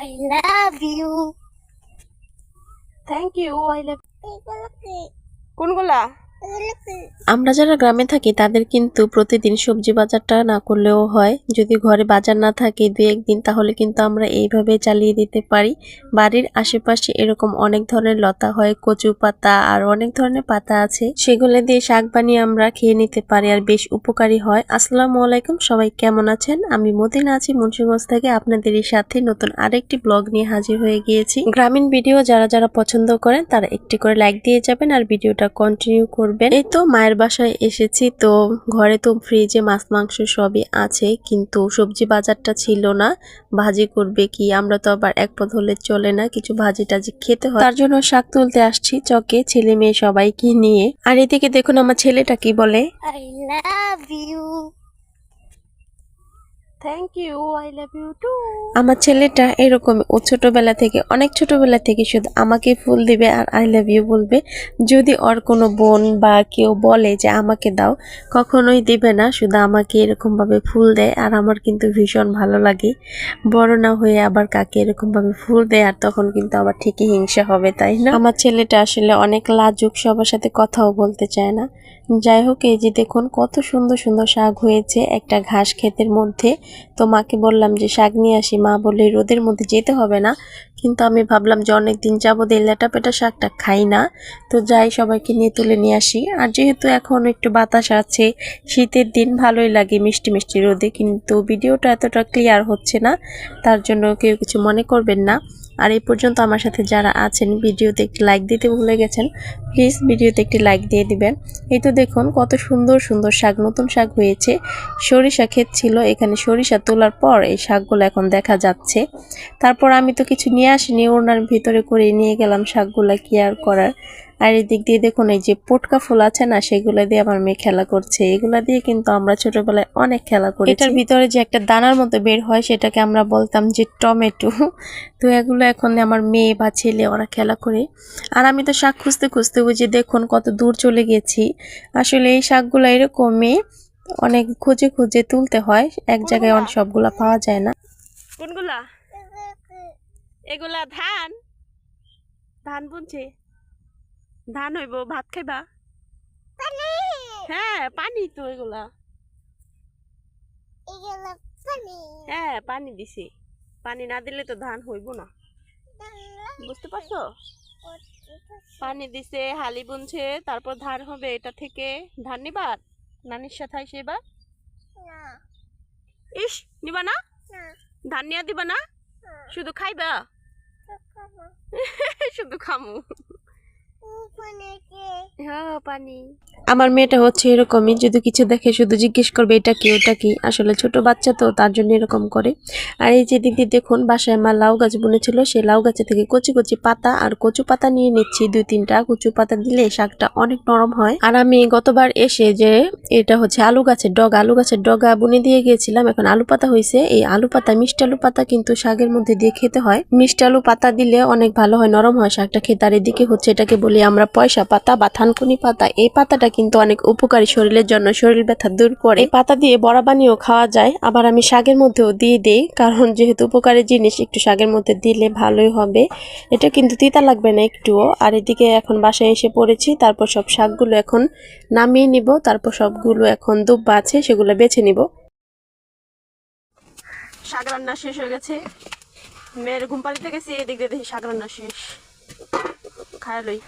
I love you. I love এগুলো কি কোনগুলা? আমরা যারা গ্রামে থাকি, তাদের কিন্তু প্রতিদিন সবজি বাজারটা না করলেও হয়। যদি ঘরে বাজার না থাকে দু একদিন তাহলে কিন্তু আমরা এইভাবে চালিয়ে দিতে পারি। বাড়ির আশেপাশে এরকম অনেক ধরনের লতা হয়, কচু পাতা আর অনেক ধরনের পাতা আছে। সেগুলো দিয়ে শাক বানিয়ে আমরা খেয়ে নিতে পারি আর বেশ উপকারী হয়। আসসালামু আলাইকুম, সবাই কেমন আছেন? আমি মদিনা আছি মুন্সিগঞ্জ থেকে। আপনাদের সাথে নতুন আরেকটি ব্লগ নিয়ে হাজির হয়ে গিয়েছি। গ্রামীণ ভিডিও যারা যারা পছন্দ করেন, তারা একটি করে লাইক দিয়ে যাবেন আর ভিডিওটা কন্টিনিউ করবেন এই তো মায়ের বাসায় এসেছি, তো ঘরে তো ফ্রিজে মাছ, মাংস সবই আছে, কিন্তু সবজি বাজারটা ছিল না। ভাজি করবে কি? আমরা তো আবার এক পথ হলে চলে না, কিছু ভাজি টাজি খেতে হয়। তার জন্য শাক তুলতে আসছি চকে, ছেলে মেয়ে সবাইকে নিয়ে। আর এদিকে দেখুন আমার ছেলেটা কি বলে? I love you. Thank you I love you too আমার ছেলেটা এরকম ও ছোটবেলা থেকে, অনেক ছোটবেলা থেকে শুধু আমাকে ফুল দিবে আর আই লাভ ইউ বলবে। যদি ওর কোনো বোন বা কেউ বলে যে আমাকে দাও, কখনোই দিবে না, শুধু আমাকে এরকম ভাবে ফুল দেয় আর আমার কিন্তু ভীষণ ভালো লাগে। বড় না হয়ে আবার কাকে এরকম ভাবে ফুল দেয় আর তখন কিন্তু আবার ঠিকই হিংসা হবে, তাই না? আমার ছেলেটা আসলে অনেক লাজুক, সবার সাথে কথাও বলতে চায় না। যাই হোক, এই যে দেখুন, কত সুন্দর সুন্দর শাক হয়েছে একটা ঘাস ক্ষেতের মধ্যে। তো মাকে বললাম যে, শাক নিয়ে আসি। মা বলে রোদের মধ্যে যেতে হবে না। কিন্তু আমি ভাবলাম যে অনেক দিন যাব দিয়ে লেটা পেটা শাকটা খাই না। তো যাই, সবাইকে নিয়ে তুলে নিয়ে আসি। আর যেহেতু এখন একটু বাতাস আছে, শীতের দিন ভালোই লাগে মিষ্টি মিষ্টি রোদে, কিন্তু ভিডিওটা এতটা ক্লিয়ার হচ্ছে না, তার জন্য কেউ কিছু মনে করবেন না। আর এই পর্যন্ত আমার সাথে যারা আছেন, ভিডিওতে একটি লাইক দিতে ভুলে গেছেন প্লিজ ভিডিওতে একটি লাইক দিয়ে দিবেন। এই তো দেখুন কত সুন্দর সুন্দর শাক, নতুন শাক হয়েছে। সরিষা ক্ষেত ছিল, এখানে সরিষা তোলার পর এই শাকগুলো এখন দেখা যাচ্ছে। তারপর আমি তো কিছু নিয়ে আসিনি ওনার ভিতরে করে নিয়ে গেলাম শাকগুলো কি আর করার। আর এদিক দিয়ে দেখুন এই যে পটকা ফুল আছে না সেগুলো দিয়ে আমার মেয়ে খেলা করছে। এগুলা দিয়ে কিন্তু আমরা ছোটবেলায় অনেক খেলা করি এটার ভিতরে যে একটা দানার মতো বের হয় সেটাকে আমরা বলতাম যে টমেটো। তো এগুলো এখন আমার মেয়ে বা ছেলে ওরা খেলা করে। আর আমি তো শাক খুঁজতে খুঁজতে ওই যে দেখুন কত দূর চলে গেছি। আসলে এই শাকগুলো এরকমই অনেক খুঁজে খুঁজে তুলতে হয়। এক জায়গায় অনেক সবগুলা পাওয়া যায় না। কোনগুলা? এগুলা ধান? ধান বুনছে? ধান হইব ভাত খাইবা? হ্যাঁ পানি তো এগুলা। হ্যাঁ পানি দিছি। পানি না দিলে তো ধান হইব না। বুঝতে পারছ? পানি দিছে হালি বুনছে তারপর ধান হবে এটা থেকে। ধান নিবার নানির সাথে আইসে এবার? ইস নিবা না? ধান নিয়া দিবা না? শুধু খাইবা? শুধু খামু। আমার মেয়েটা হচ্ছে এরকমই, যদি কিছু দেখে শুধু জিজ্ঞেস করবে এটা কি, ওটা কি। আসলে ছোট বাচ্চা তো, তার জন্য এরকম করে। আর এই যে দিদি, দেখুন, বাসায় মা লাউ গাছ বুনেছিল, সেই লাউ গাছে থেকে কচি কচি পাতা আর কচু পাতা নিয়ে নিচ্ছি। দুই তিনটা কচু পাতা দিলে শাকটা অনেক নরম হয়। আর আমি গতবার এসে যে এটা হচ্ছে আলু গাছের ডগা, আলু গাছের ডগা বুনে দিয়ে গিয়েছিলাম। এখন আলু পাতা হয়েছে। এই আলু পাতা, মিষ্টি আলু পাতা কিন্তু শাকের মধ্যে দিয়ে খেতে হয়। মিষ্টি আলু পাতা দিলে অনেক ভালো হয়, নরম হয় শাকটা খেতে। আর এদিকে হচ্ছে এটাকে বলি, আমরা পয়সা, পাতা বা থানকুনি পাতা, এই পাতাটা কিন্তু অনেক উপকারী শরীরের জন্য, শরীর ব্যথা দূর করে। এই পাতা দিয়ে বড়া বানিয়েও খাওয়া যায়, আবার আমি শাকের মধ্যেও দিয়ে দিই, কারণ যেহেতু উপকারী জিনিস, একটু শাকের মধ্যে দিলে ভালোই হবে। এটা কিন্তু তিতা লাগবে না একটুও। আর এদিকে এখন বাসায় এসে পড়েছি, তারপর সব শাকগুলো এখন নামিয়ে নিব, তারপর সবগুলো এখন দুব্বা আছে, সেগুলো বেছে নিব। শাক রান্না শেষ হয়ে গেছে। মেয়ের ঘুম পাড়িতে গেছি, এদিক দিয়ে দেখি শাক রান্না শেষ। খায় লই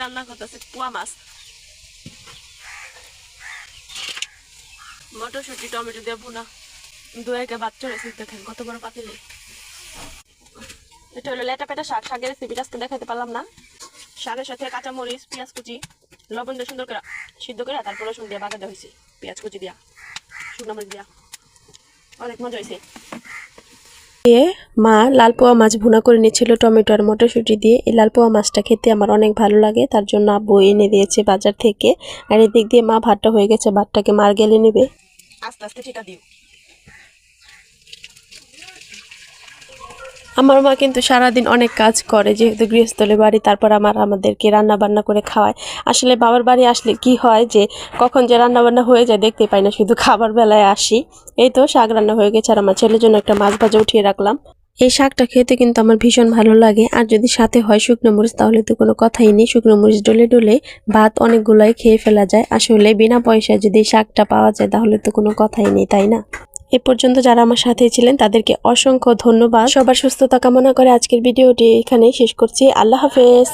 রান্না করতেছে কুয়া মাছ। মটরশুটি টমেটো দিয়ে ভুনা দু একে বাচ্চা রেসিপি দেখেন কত বড় পাতিলে। এটা হলো লেটা পেটা শাক শাকের রেসিপি আজকে দেখাতে পারলাম না। শাকের সাথে কাঁচা মরিচ পেঁয়াজ কুচি লবণ দিয়ে সুন্দর করে সিদ্ধ করে তারপর রসুন দিয়ে বাগাতে হয়েছে পেঁয়াজ কুচি দিয়া শুকনো মরিচ দিয়া। অনেক মজা হয়েছে মা লাল পোয়া মাছ ভুনা করে নিয়েছিল টমেটো আর মটরশুঁটি দিয়ে। এই লাল পোয়া মাছটা খেতে আমার অনেক ভালো লাগে তার জন্য আব্বু এনে দিয়েছে বাজার থেকে। আর এদিক দিয়ে মা ভাতটা হয়ে গেছে ভাতটাকে মার গেলে নেবে। আস্তে আস্তে ঠিকা দিও। আমার মা কিন্তু সারাদিন অনেক কাজ করে যেহেতু গৃহস্থলে বাড়ি তারপর আমার আমাদেরকে রান্না বান্না করে খাওয়ায়। আসলে বাবার বাড়ি আসলে কি হয় যে কখন যে রান্না বান্না হয়ে যায় দেখতে পাই না শুধু খাবার বেলায় আসি। এই তো শাক রান্না হয়ে গেছে আর আমার ছেলের জন্য একটা মাছ ভাজা উঠিয়ে রাখলাম। এই শাকটা খেতে কিন্তু আমার ভীষণ ভালো লাগে। আর যদি সাথে হয় শুকনো মরিচ, তাহলে তো কোনো কথাই নেই। শুকনো মরিচ ডলে ডলে ভাত অনেকগুলোই খেয়ে ফেলা যায়। আসলে বিনা পয়সায় যদি শাকটা পাওয়া যায়, তাহলে তো কোনো কথাই নেই, তাই না? এ পর্যন্ত যারা আমার সাথে ছিলেন, তাদেরকে অসংখ্য ধন্যবাদ। সবার সুস্থতা কামনা করে আজকের ভিডিওটি এখানে শেষ করছি। আল্লাহ হাফেজ।